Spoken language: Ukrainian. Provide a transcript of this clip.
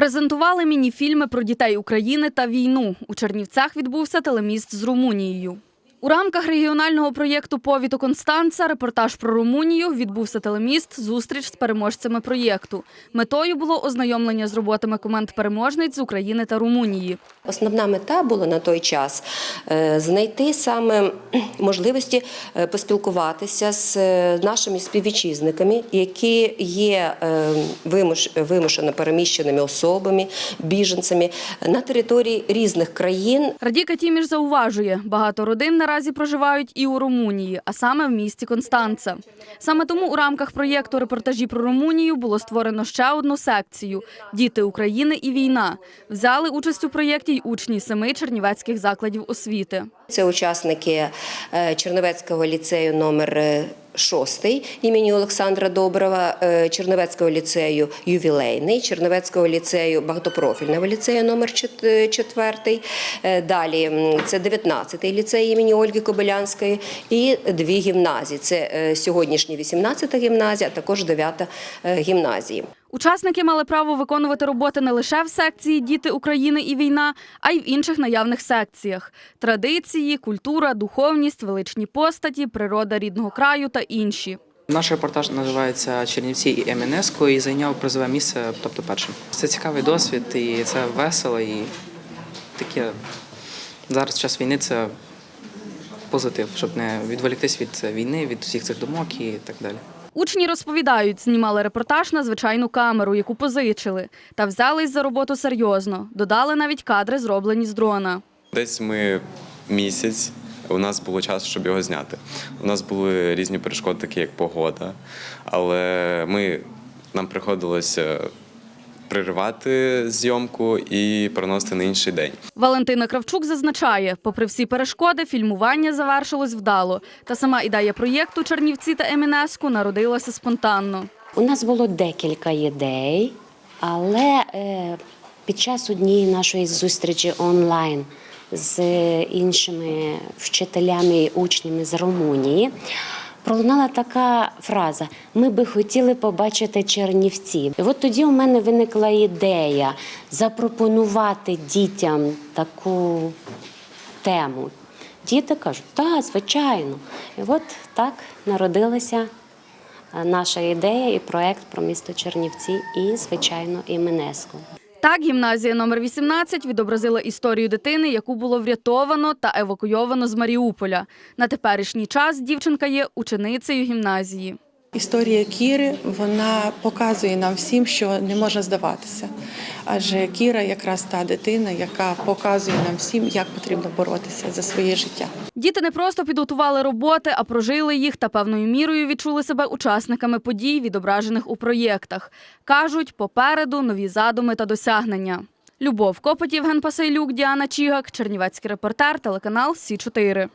Презентували міні-фільми про дітей України та війну. У Чернівцях відбувся телеміст з Румунією. У рамках регіонального проєкту Повіто Констанца репортаж про Румунію відбувся телеміст Зустріч з переможцями проєкту. Метою було ознайомлення з роботами команд переможниць з України та Румунії. Основна мета була на той час е, знайти саме можливості е, поспілкуватися з е, нашими співвітчизниками, які є вимушено переміщеними особами, біженцями на території різних країн. Радіка Тіміш зауважує, багато родин наразі проживають і у Румунії, а саме в місті Констанца. Саме тому у рамках проєкту репортажі про Румунію було створено ще одну секцію Діти України і війна. Взяли участь у проєкті й учні семи чернівецьких закладів освіти. Це учасники Чернівецького Черновецького ліцею номер е, 6 імені Олександра Доброва, е, Черновецького ліцею ювілейний, Черновецького ліцею багатопрофільного ліцею номер 4. Далі це 19-й ліцей імені Ольги Кобилянської і дві гімназії. Це е, сьогоднішня 18-та гімназія, а також 9-та е, гімназії. Учасники мали право виконувати роботи не лише в секції Діти України і війна, а й в інших наявних секціях: традиції, культура, духовність, величні постаті, природа рідного краю та інші. Наш репортаж називається Чернівці і МНС, і зайняв призове місце, тобто першим. Це цікавий досвід, і це весело, і таке зараз час війни це позитив, щоб не відволіктись від війни, від усіх цих думок і так далі. Учні розповідають, знімали репортаж на звичайну камеру, яку позичили, та взялись за роботу серйозно. Додали навіть кадри, зроблені з дрона. Десь ми місяць. У нас було час, щоб його зняти. У нас були різні перешкоди, такі як погода, але ми нам приходилося приривати зйомку і переносити на інший день. Валентина Кравчук зазначає, попри всі перешкоди, фільмування завершилось вдало. Та сама ідея проєкту Чернівці та Емінеску народилася спонтанно. У нас було декілька ідей, але е, під час однієї нашої зустрічі онлайн з іншими вчителями і учнями з Румунії пролунала така фраза: Ми би хотіли побачити Чернівці. І от тоді у мене виникла ідея запропонувати дітям таку тему. Діти кажуть, так, звичайно. І от так народилася е, наша ідея і проект про місто Чернівці і, звичайно, і Менеску. Так, гімназія номер 18 відобразила історію дитини, яку було врятовано та евакуйовано з Маріуполя. На теперішній час дівчинка є ученицею гімназії. Історія Кіри вона показує нам всім, що не можна здаватися. Адже Кіра якраз та дитина, яка показує нам всім, як потрібно боротися за своє життя. Діти не просто підготували роботи, а прожили їх та певною мірою відчули себе учасниками подій, відображених у проєктах. Кажуть, попереду нові задуми та досягнення. Любов Копотів, Ген Пасейлюк, Діана Чігак, Чернівецький репортер, телеканал Сі 4